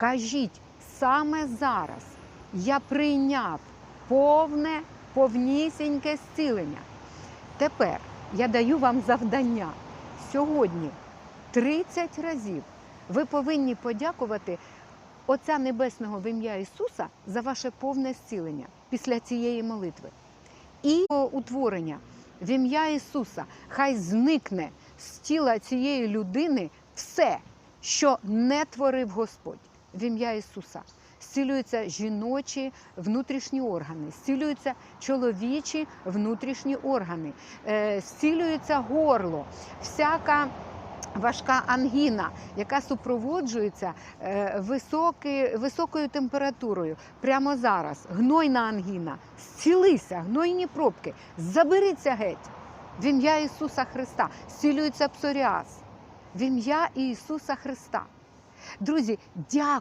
Кажіть саме зараз я прийняв повне, повнісіньке зцілення. Тепер я даю вам завдання. Сьогодні 30 разів ви повинні подякувати Отця Небесного в ім'я Ісуса за ваше повне зцілення після цієї молитви. І утворення в ім'я Ісуса хай зникне з тіла цієї людини все, що не творив Господь в ім'я Ісуса. Зцілюються жіночі внутрішні органи, зцілюються чоловічі внутрішні органи, е, зцілюється горло, всяка важка ангіна, яка супроводжується е, високою температурою. Прямо зараз гнойна ангіна, зцілися, гнойні пробки, заберіться геть. В ім'я Ісуса Христа зцілюється псоріаз. В ім'я Ісуса Христа. Друзі, дякую.